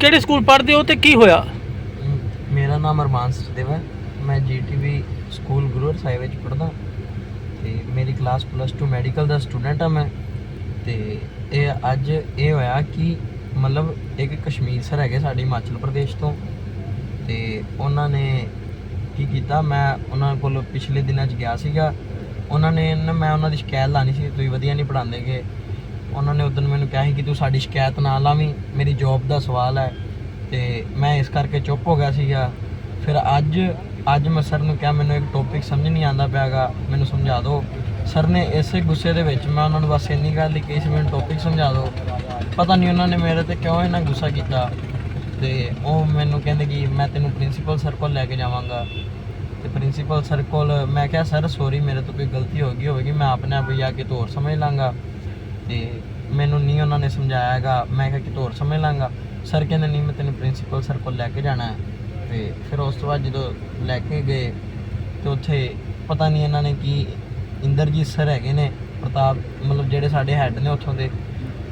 ਕਿਹੜੇ ਸਕੂਲ ਪੜ੍ਹਦੇ ਹੋ ਤੇ ਕੀ ਹੋਇਆ? ਮੇਰਾ ਨਾਮ ਅਰਮਾਨ ਸਚਦੇਵ ਹੈ। ਮੈਂ ਜੀਟੀਵੀ ਸਕੂਲ ਗੁਰੂਰ ਸਾਹਿਬ ਵਿੱਚ ਪੜ੍ਹਦਾ। ਤੇ ਮੇਰੀ ਕਲਾਸ ਪਲੱਸ 2 ਮੈਡੀਕਲ ਦਾ ਸਟੂਡੈਂਟ ਹਾਂ ਮੈਂ। ਤੇ ਇਹ ਅੱਜ ਇਹ ਹੋਇਆ ਕਿ ਮਤਲਬ ਇੱਕ ਕਸ਼ਮੀਰ ਸਰ ਹੈਗੇ ਸਾਡੇ ਹਿਮਾਚਲ ਪ੍ਰਦੇਸ਼ ਤੋਂ। ਤੇ ਉਹਨਾਂ ਨੇ ਕੀ ਕੀਤਾ, ਮੈਂ ਉਹਨਾਂ ਕੋਲ ਪਿਛਲੇ ਦਿਨਾਂ 'ਚ ਗਿਆ ਸੀਗਾ। ਉਹਨਾਂ ਨੇ ਨਾ ਮੈਂ ਉਹਨਾਂ ਦੀ ਸ਼ਿਕਾਇਤ ਲਾਣੀ ਸੀ, ਤੁਸੀਂ ਵਧੀਆ ਨਹੀਂ ਪੜ੍ਹਾਉਂਦੇਗੇ ਉਹਨਾਂ ਨੇ ਉਦੋਂ ਮੈਨੂੰ ਕਿਹਾ ਸੀ ਕਿ ਤੂੰ ਸਾਡੀ ਸ਼ਿਕਾਇਤ ਨਾ ਲਾਵੀਂ ਮੇਰੀ ਜੌਬ ਦਾ ਸਵਾਲ ਹੈ ਤੇ ਮੈਂ ਇਸ ਕਰਕੇ ਚੁੱਪ ਹੋ ਗਿਆ ਸੀਗਾ। ਫਿਰ ਅੱਜ ਅੱਜ ਮੈਂ ਸਰ ਨੂੰ ਕਿਹਾ, ਮੈਨੂੰ ਇੱਕ ਟੌਪਿਕ ਸਮਝ ਨਹੀਂ ਆਉਂਦਾ ਪਿਆਗਾ, ਮੈਨੂੰ ਸਮਝਾ ਦਿਓ ਸਰ ਨੇ ਇਸੇ ਗੁੱਸੇ ਦੇ ਵਿੱਚ ਮੈਂ ਉਹਨਾਂ ਨੂੰ ਬਸ ਇੰਨੀ ਗੱਲ ਹੀ ਕਹੀ ਸੀ, ਮੈਨੂੰ ਟੌਪਿਕ ਸਮਝਾ ਦਿਓ ਪਤਾ ਨਹੀਂ ਉਹਨਾਂ ਨੇ ਮੇਰੇ ਤੇ ਕਿਉਂ ਇੰਨਾ ਗੁੱਸਾ ਕੀਤਾ ਤੇ ਉਹ ਮੈਨੂੰ ਕਹਿੰਦੇ ਕਿ ਮੈਂ ਤੈਨੂੰ ਪ੍ਰਿੰਸੀਪਲ ਸਰ ਕੋਲ ਲੈ ਕੇ ਜਾਵਾਂਗਾ। ਤੇ ਪ੍ਰਿੰਸੀਪਲ ਸਰ ਕੋਲ ਮੈਂ ਕਿਹਾ ਸਰ ਸੌਰੀ ਮੇਰੇ ਤੋਂ ਕੋਈ ਗਲਤੀ ਹੋ ਗਈ ਹੋਵੇਗੀ, ਮੈਂ ਆਪਣੇ ਆਪ ਹੀ ਆ ਕੇ ਤੋਰ ਸਮਝ ਲਾਂਗਾ। ਤੇ ਮੈਨੂੰ ਨਹੀਂ ਉਹਨਾਂ ਨੇ ਸਮਝਾਇਆ ਹੈਗਾ। ਮੈਂ ਕਿਹਾ ਕਿ ਹੋਰ ਸਮਝ ਲਾਂਗਾ। ਸਰ ਕਹਿੰਦੇ, ਨਹੀਂ, ਮੈਂ ਤੈਨੂੰ ਪ੍ਰਿੰਸੀਪਲ ਸਰ ਕੋਲ ਲੈ ਕੇ ਜਾਣਾ ਹੈ। ਤੇ ਫਿਰ ਉਸ ਤੋਂ ਬਾਅਦ ਜਦੋਂ ਲੈ ਕੇ ਗਏ, ਤੇ ਉੱਥੇ ਪਤਾ ਨਹੀਂ ਇਹਨਾਂ ਨੇ ਕੀ ਇੰਦਰਜੀਤ ਸਰ ਹੈਗੇ ਨੇ, ਪ੍ਰਤਾਪ, ਮਤਲਬ ਜਿਹੜੇ ਸਾਡੇ ਹੈੱਡ ਨੇ ਉੱਥੋਂ ਦੇ,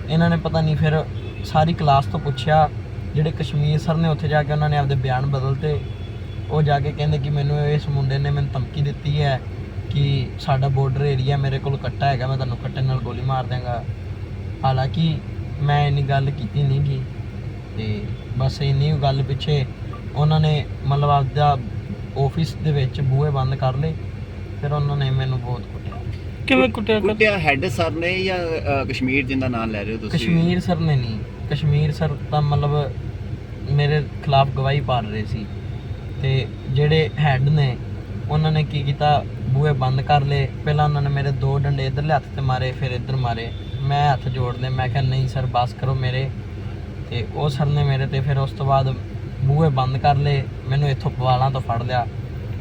ਇਹਨਾਂ ਨੇ ਪਤਾ ਨਹੀਂ ਫਿਰ ਸਾਰੀ ਕਲਾਸ ਤੋਂ ਪੁੱਛਿਆ। ਜਿਹੜੇ ਕਸ਼ਮੀਰ ਸਰ ਨੇ ਉੱਥੇ ਜਾ ਕੇ ਉਹਨਾਂ ਨੇ ਆਪਦੇ ਬਿਆਨ ਬਦਲਤੇ। ਉਹ ਜਾ ਕੇ ਕਹਿੰਦੇ ਕਿ ਮੈਨੂੰ ਇਸ ਮੁੰਡੇ ਨੇ ਮੈਨੂੰ ਧਮਕੀ ਦਿੱਤੀ ਹੈ। ਕਿ ਸਾਡਾ ਬਾਰਡਰ ਏਰੀਆ ਮੇਰੇ ਕੋਲ ਕੱਟਾ ਹੈਗਾ ਮੈਂ ਤੁਹਾਨੂੰ ਕੱਟੇ ਨਾਲ ਗੋਲੀ ਮਾਰ ਦਿਆਂਗਾ। ਹਾਲਾਂਕਿ ਮੈਂ ਇੰਨੀ ਗੱਲ ਕੀਤੀ ਨਹੀਂ ਗੀ ਤੇ ਬਸ ਇੰਨੀ ਗੱਲ ਪਿੱਛੇ ਉਹਨਾਂ ਨੇ ਮਤਲਬ ਆਪਦਾ ਆਫਿਸ ਦੇ ਵਿੱਚ ਬੂਹੇ ਬੰਦ ਕਰ ਲਏ ਫਿਰ ਉਹਨਾਂ ਨੇ ਮੈਨੂੰ ਬਹੁਤ ਕੁੱਟਿਆ। ਕਿਵੇਂ ਕੁੱਟਿਆ ਕੁੱਟਿਆ ਹੈੱਡ ਸਰ ਨੇ ਜਾਂ ਅ, ਕਸ਼ਮੀਰ ਜਿੰਦਾ ਨਾਮ ਲੈ ਰਹੇ ਹੋ ਤੁਸੀਂ? ਕਸ਼ਮੀਰ ਸਰ ਨੇ ਨਹੀਂ ਕਸ਼ਮੀਰ ਸਰ ਤਾਂ ਮਤਲਬ ਮੇਰੇ ਖਿਲਾਫ ਗਵਾਹੀ ਪਾ ਰਹੇ ਸੀ ਤੇ ਜਿਹੜੇ ਹੈੱਡ ਨੇ ਉਹਨਾਂ ਨੇ ਕੀ ਕੀਤਾ? ਬੂਹੇ ਬੰਦ ਕਰ ਲਏ। ਪਹਿਲਾਂ ਉਹਨਾਂ ਨੇ ਮੇਰੇ ਦੋ ਡੰਡੇ ਇਧਰਲੇ ਹੱਥ ਤੇ ਮਾਰੇ, ਫਿਰ ਇੱਧਰ ਮਾਰੇ। ਮੈਂ ਹੱਥ ਜੋੜ ਲਏ। ਮੈਂ ਕਿਹਾ, ਨਹੀਂ ਸਰ, ਬਸ ਕਰੋ ਮੇਰੇ। ਤੇ ਉਹ ਸਰ ਨੇ ਮੇਰੇ ਤੇ ਫਿਰ ਉਸ ਤੋਂ ਬਾਅਦ ਬੂਹੇ ਬੰਦ ਕਰ ਲਏ। ਮੈਨੂੰ ਇੱਥੋਂ ਪਵਾਲਾਂ ਤੋਂ ਫੜ ਲਿਆ।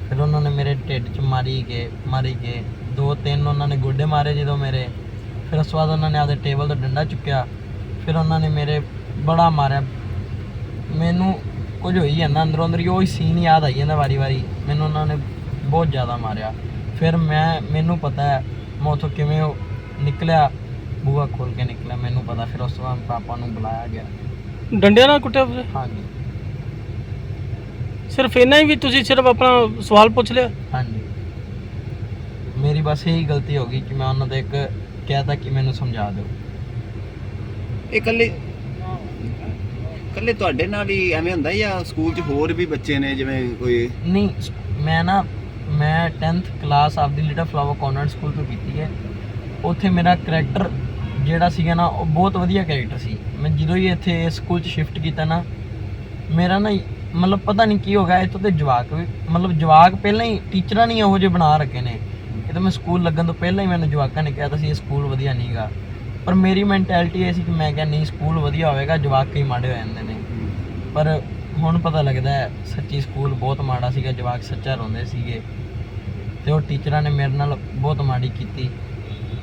ਫਿਰ ਉਹਨਾਂ ਨੇ ਮੇਰੇ ਢਿੱਡ 'ਚ ਮਾਰੀ ਗਏ ਮਾਰੀ ਗਏ। ਦੋ ਤਿੰਨ ਉਹਨਾਂ ਨੇ ਗੋਡੇ ਮਾਰੇ ਜਦੋਂ ਮੇਰੇ। ਫਿਰ ਉਸ ਤੋਂ ਬਾਅਦ ਉਹਨਾਂ ਨੇ ਆਪਦੇ ਟੇਬਲ ਤੋਂ ਡੰਡਾ ਚੁੱਕਿਆ। ਫਿਰ ਉਹਨਾਂ ਨੇ ਮੇਰੇ ਬੜਾ ਮਾਰਿਆ। ਮੈਨੂੰ ਕੁਝ ਹੋਈ ਜਾਂਦਾ, ਅੰਦਰੋਂ ਅੰਦਰ ਹੀ ਉਹ ਸੀਨ ਯਾਦ ਆਈ ਜਾਂਦਾ ਵਾਰੀ ਵਾਰੀ ਮੈਨੂੰ ਉਹਨਾਂ ਨੇ ਬਹੁਤ ਜ਼ਿਆਦਾ ਮਾਰਿਆ। ਫਿਰ ਮੈਂ ਮੈਨੂੰ ਪਤਾ ਹੈ ਮੈਂ ਉੱਥੋਂ ਕਿਵੇਂ ਨਿਕਲਿਆ ਬੂਹਾ ਖੋਲ ਕੇ ਨਿਕਲਿਆ ਮੈਨੂੰ ਪਤਾ ਫਿਰ ਉਸ ਤੋਂ ਬਾਅਦ ਪਾਪਾ ਨੂੰ ਬੁਲਾਇਆ ਗਿਆ। ਡੰਡਿਆਂ ਨਾਲ ਕੁੱਟਿਆ ਤੁਸੀਂ? ਹਾਂਜੀ। ਸਿਰਫ ਇੰਨਾ ਹੀ ਵੀ ਤੁਸੀਂ ਸਿਰਫ ਆਪਣਾ ਸਵਾਲ ਪੁੱਛ ਲਿਆ? ਹਾਂਜੀ। ਮੇਰੀ ਬਸ ਇਹੀ ਗਲਤੀ ਹੋ ਗਈ ਕਿ ਮੈਂ ਉਹਨਾਂ ਦਾ ਇੱਕ ਕਹਿਤਾ ਕਿ ਮੈਨੂੰ ਸਮਝਾ ਦਿਓ। ਇਹ ਇਕੱਲੇ ਇਕੱਲੇ ਤੁਹਾਡੇ ਨਾਲ ਹੀ ਐਵੇਂ ਹੁੰਦਾ ਜਾਂ ਸਕੂਲ 'ਚ ਹੋਰ ਵੀ ਬੱਚੇ ਨੇ ਜਿਵੇਂ ਕੋਈ ਨਹੀਂ ਸ- ਮੈਂ ਨਾ ਮੈਂ 10th ਕਲਾਸ ਆਪਦੀ ਲਿਟਲ ਫਲਾਵਰ ਕਨਵੈਂਟ ਸਕੂਲ ਤੋਂ ਕੀਤੀ ਹੈ। ਉੱਥੇ ਮੇਰਾ ਕਰੈਕਟਰ ਜਿਹੜਾ ਸੀਗਾ ਨਾ, ਉਹ ਬਹੁਤ ਵਧੀਆ ਕਰੈਕਟਰ ਸੀ। ਮੈਂ ਜਦੋਂ ਹੀ ਇੱਥੇ ਇਸ ਸਕੂਲ 'ਚ ਸ਼ਿਫਟ ਕੀਤਾ ਨਾ, ਮੇਰਾ ਨਾ ਮਤਲਬ ਪਤਾ ਨਹੀਂ ਕੀ ਹੋ ਗਿਆ, ਇੱਥੋਂ ਤੇ ਜਵਾਕ ਵੀ ਮਤਲਬ ਜਵਾਕ ਪਹਿਲਾਂ ਹੀ ਟੀਚਰਾਂ ਨੇ ਇਹੋ ਜਿਹੇ ਬਣਾ ਰੱਖੇ ਨੇ। ਇਹ ਤਾਂ ਮੈਂ ਸਕੂਲ ਲੱਗਣ ਤੋਂ ਪਹਿਲਾਂ ਹੀ ਮੈਨੂੰ ਜਵਾਕਾਂ ਨੇ ਕਿਹਾ ਤਾਂ ਸੀ, ਇਹ ਸਕੂਲ ਵਧੀਆ ਨਹੀਂਗਾ ਪਰ ਮੇਰੀ ਮੈਂਟੈਲਿਟੀ ਇਹ ਸੀ ਕਿ ਮੈਂ ਕਿਹਾ ਨਹੀਂ ਸਕੂਲ ਵਧੀਆ ਹੋਵੇਗਾ, ਜਵਾਕ ਕਈ ਮਾੜੇ ਹੋ ਜਾਂਦੇ ਨੇ। ਪਰ ਹੁਣ ਪਤਾ ਲੱਗਦਾ ਹੈ ਸੱਚੀ ਸਕੂਲ ਬਹੁਤ ਮਾੜਾ ਸੀਗਾ ਜਵਾਕ ਸੱਚਾ ਰੋਂਦੇ ਸੀਗੇ। ਤੇ ਉਹ ਟੀਚਰਾਂ ਨੇ ਮੇਰੇ ਨਾਲ ਬਹੁਤ ਮਾੜੀ ਕੀਤੀ।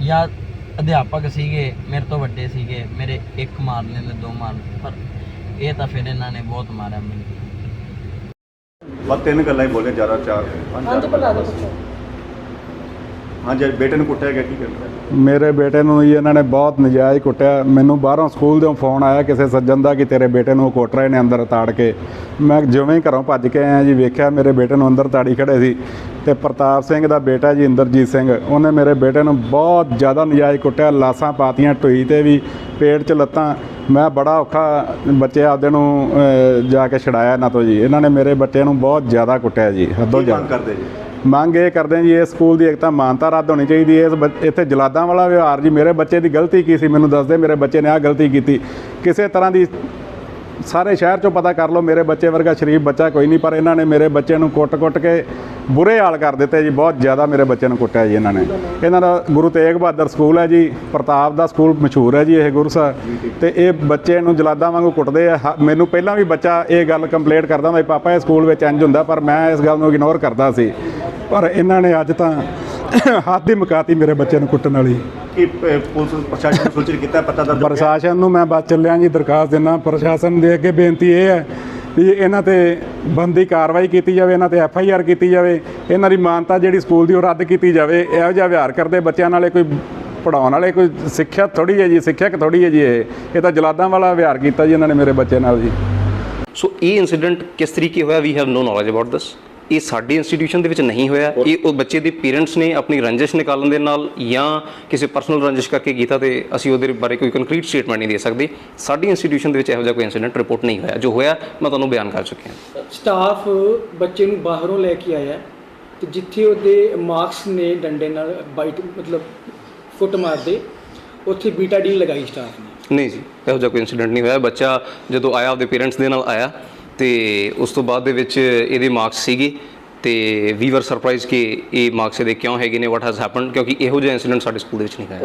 ਜਾਂ ਅਧਿਆਪਕ ਸੀਗੇ ਮੇਰੇ ਤੋਂ ਵੱਡੇ ਸੀਗੇ ਮੇਰੇ ਇੱਕ ਮਾਰ ਲੈਂਦੇ ਦੋ ਮਾਰ ਲੈਂਦੇ, ਪਰ ਇਹ ਤਾਂ ਫਿਰ ਇਹਨਾਂ ਨੇ ਬਹੁਤ ਮਾਰਿਆ ਮੈਨੂੰ। ਬਸ ਤਿੰਨ ਗੱਲਾਂ ਹੀ ਬੋਲੇ ਜ਼ਿਆਦਾ ਚਾਰ ਪੰਜ ਹਾਂਜੀ ਬੁਲਾ ਦੋ ਹਾਂਜੀ ਬੇਟੇ ਨੂੰ ਕੁੱਟਿਆ ਗਿਆ ਕੀ ਕਰਦਾ ਮੇਰੇ ਬੇਟੇ ਨੂੰ ਜੀ ਇਹਨਾਂ ਨੇ ਬਹੁਤ ਨਜਾਇਜ਼ ਕੁੱਟਿਆ। ਮੈਨੂੰ ਬਾਹਰੋਂ ਸਕੂਲ ਤੋਂ ਫੋਨ ਆਇਆ ਕਿਸੇ ਸੱਜਣ ਦਾ ਕਿ ਤੇਰੇ ਬੇਟੇ ਨੂੰ ਕੁੱਟ ਰਹੇ ਨੇ ਅੰਦਰ ਤਾੜ ਕੇ। ਮੈਂ ਜਿਵੇਂ ਹੀ ਘਰੋਂ ਭੱਜ ਕੇ ਆਇਆ ਜੀ ਵੇਖਿਆ ਮੇਰੇ ਬੇਟੇ ਨੂੰ ਅੰਦਰ ਤਾੜੀ ਖੜੇ ਸੀ। ਤੇ ਪ੍ਰਤਾਪ ਸਿੰਘ ਦਾ ਬੇਟਾ ਜੀ ਇੰਦਰਜੀਤ ਸਿੰਘ ਉਹਨੇ ਮੇਰੇ ਬੇਟੇ ਨੂੰ ਬਹੁਤ ਜ਼ਿਆਦਾ ਨਜਾਇਜ਼ ਕੁੱਟਿਆ ਲਾਸਾਂ ਪਾਤੀਆਂ ਢੋਈ ਤੇ ਵੀ ਪੇਟ 'ਚ ਲੱਤਾਂ। ਮੈਂ ਬੜਾ ਔਖਾ ਬੱਚੇ ਆਪਦੇ ਨੂੰ ਅਹ, ਜਾ ਕੇ ਛਡਾਇਆ ਇਹਨਾਂ ਤੋਂ ਜੀ। ਇਹਨਾਂ ਨੇ ਮੇਰੇ ਬੱਚੇ ਨੂੰ ਬਹੁਤ ਜ਼ਿਆਦਾ ਕੁੱਟਿਆ ਜੀ ਹੱਦੋਂ ਕੀ ਮੰਗ ਕਰਦੇ ਜੀ? ਮੰਗ ਇਹ ਕਰਦੇ ਹਾਂ ਜੀ, ਇਸ ਸਕੂਲ ਦੀ ਇੱਕ ਤਾਂ ਮਾਨਤਾ ਰੱਦ ਹੋਣੀ ਚਾਹੀਦੀ ਹੈ। ਇਸ ਬੱਚ- ਇੱਥੇ ਜਲਾਦਾਂ ਵਾਲਾ ਵਿਵਹਾਰ ਜੀ, ਮੇਰੇ ਬੱਚੇ ਦੀ ਗਲਤੀ ਕੀ ਸੀ? ਮੈਨੂੰ ਦੱਸ ਦੇ, ਮੇਰੇ ਬੱਚੇ ਨੇ ਆਹ ਗਲਤੀ ਕੀਤੀ। ਕਿਸੇ ਤਰ੍ਹਾਂ ਦੀ ਸਾਰੇ ਸ਼ਹਿਰ ਚੋਂ ਪਤਾ ਕਰ ਲਓ, ਮੇਰੇ ਬੱਚੇ ਵਰਗਾ ਸ਼ਰੀਫ ਬੱਚਾ ਕੋਈ ਨਹੀਂ, ਪਰ ਇਹਨਾਂ ਨੇ ਮੇਰੇ ਬੱਚੇ ਨੂੰ ਕੁੱਟ-ਕੁੱਟ ਕੇ ਬੁਰੇ ਹਾਲ ਕਰ ਦਿੱਤੇ ਜੀ, ਬਹੁਤ ਜ਼ਿਆਦਾ ਮੇਰੇ ਬੱਚੇ ਨੂੰ ਕੁੱਟਿਆ ਜੀ ਇਹਨਾਂ ਨੇ। ਇਹਨਾਂ ਦਾ ਗੁਰੂ ਤੇਗ ਬਹਾਦਰ ਸਕੂਲ ਹੈ ਜੀ, ਪ੍ਰਤਾਪ ਦਾ ਸਕੂਲ ਮਸ਼ਹੂਰ ਹੈ ਜੀ ਇਹ ਗੁਰੂ ਸਾਹਿਬ ਤੇ ਇਹ ਬੱਚੇ ਨੂੰ ਜਲਾਦਾਂ ਵਾਂਗੂ ਕੁੱਟਦੇ ਆ। ਹ- ਮੈਨੂੰ ਪਹਿਲਾਂ ਵੀ ਬੱਚਾ ਇਹ ਗੱਲ ਕੰਪਲੇਂਟ ਕਰਦਾ ਹੁੰਦਾ ਪਾਪਾ ਇਹ ਸਕੂਲ ਵਿੱਚ ਇੰਜ ਹੁੰਦਾ, ਪਰ ਮੈਂ ਇਸ ਗੱਲ ਨੂੰ ਇਗਨੋਰ ਕਰਦਾ ਸੀ। ਪਰ ਇਹਨਾਂ ਨੇ ਅੱਜ ਤਾਂ ਹੱਦ ਹੀ ਮੁਕਾਤੀ ਮੇਰੇ ਬੱਚੇ ਨੂੰ ਕੁੱਟਣ ਵਾਲੀ। ਕੀ ਪੁਲਿਸ ਪ੍ਰਸ਼ਾਸਨ ਨੂੰ ਸੂਚਿਤ ਕੀਤਾ ਪਤਾ ਦਰਜ ਹੋ ਗਿਆ? ਪ੍ਰਸ਼ਾਸਨ ਨੂੰ ਮੈਂ ਬਸ ਚੱਲਿਆ ਜੀ ਦਰਖਾਸਤ ਦਿੰਦਾ। ਪ੍ਰਸ਼ਾਸਨ ਦੇ ਅੱਗੇ ਬੇਨਤੀ ਇਹ ਹੈ ਵੀ ਇਹਨਾਂ ਤੇ ਬੰਦੀ ਕਾਰਵਾਈ ਕੀਤੀ ਜਾਵੇ ਇਹਨਾਂ ਤੇ ਐਫ ਆਈ ਆਰ ਕੀਤੀ ਜਾਵੇ। ਇਹਨਾਂ ਦੀ ਮਾਨਤਾ ਜਿਹੜੀ ਸਕੂਲ ਦੀ ਉਹ ਰੱਦ ਕੀਤੀ ਜਾਵੇ। ਇਹੋ ਜਿਹਾ ਵਿਹਾਰ ਕਰਦੇ ਬੱਚਿਆਂ ਨਾਲੇ ਕੋਈ ਪੜਾਉਣ ਵਾਲੇ ਕੋਈ ਸਿੱਖਿਆ ਥੋੜੀ ਹੈ ਜੀ ਸਿੱਖਿਅਕ ਥੋੜੀ ਹੈ ਜੀ ਇਹ। ਇਹ ਤਾਂ ਜਲਾਦਾਂ ਵਾਲਾ ਵਿਹਾਰ ਕੀਤਾ ਜੀ ਇਹਨਾਂ ਨੇ ਮੇਰੇ ਬੱਚੇ ਨਾਲ ਜੀ। ਸੋ ਇਹ ਇਨਸੀਡੈਂਟ ਕਿਸ ਤਰੀਕੇ ਹੋਇਆ? We have no knowledge about this ਇਹ ਸਾਡੀ ਇੰਸਟੀਟਿਊਸ਼ਨ ਦੇ ਵਿੱਚ ਨਹੀਂ ਹੋਇਆ। ਇਹ ਉਹ ਬੱਚੇ ਦੇ ਪੇਰੈਂਟਸ ਨੇ ਆਪਣੀ ਰੰਜਿਸ਼ ਨਿਕਾਲਣ ਦੇ ਨਾਲ ਜਾਂ ਕਿਸੇ ਪਰਸਨਲ ਰੰਜਿਸ਼ ਕਰਕੇ ਕੀਤਾ ਤੇ ਅਸੀਂ ਉਹਦੇ ਬਾਰੇ ਕੋਈ ਕੰਕਰੀਟ ਸਟੇਟਮੈਂਟ ਨਹੀਂ ਦੇ ਸਕਦੇ। ਸਾਡੀ ਇੰਸਟੀਟਿਊਸ਼ਨ ਦੇ ਵਿੱਚ ਇਹੋ ਜਿਹਾ ਕੋਈ ਇਨਸੀਡੈਂਟ ਰਿਪੋਰਟ ਨਹੀਂ ਹੋਇਆ। ਜੋ ਹੋਇਆ ਮੈਂ ਤੁਹਾਨੂੰ ਬਿਆਨ ਕਰ ਚੁੱਕਿਆ। ਸਟਾਫ ਬੱਚੇ ਨੂੰ ਬਾਹਰੋਂ ਲੈ ਕੇ ਆਇਆ ਤੇ ਜਿੱਥੇ ਉਹਦੇ ਮਾਰਕਸ ਨੇ ਡੰਡੇ ਨਾਲ ਬਾਈਟ ਮਤਲਬ ਫੁੱਟ ਮਾਰਦੇ ਉੱਥੇ ਬੀਟਾਡੀਨ ਲਗਾਈ ਸਟਾਫ ਨੇ। ਨਹੀਂ ਜੀ ਇਹੋ ਜਿਹਾ ਕੋਈ ਇਨਸੀਡੈਂਟ ਨਹੀਂ ਹੋਇਆ। ਬੱਚਾ ਜਦੋਂ ਆਇਆ ਆਪਦੇ ਪੇਰੈਂਟਸ ਦੇ ਨਾਲ ਆਇਆ। ਤੇ ਉਸ ਤੋਂ ਬਾਅਦ ਦੇ ਵਿੱਚ ਇਹਦੇ ਮਾਰਕਸ ਸੀਗੇ ਤੇ ਵੀ ਵਰ ਸਰਪ੍ਰਾਈਜ਼ ਕਿ ਇਹ ਮਾਰਕਸ ਇਹਦੇ ਕਿਉਂ ਹੈਗੇ ਨੇ ਵਾਟ ਹੈਜ਼ ਹੈਪਨਡ ਕਿਉਂਕਿ ਇਹੋ ਜਿਹਾ ਇਨਸੀਡੈਂਟ ਸਾਡੇ ਸਕੂਲ ਦੇ ਵਿੱਚ ਨਹੀਂ ਹੋਇਆ।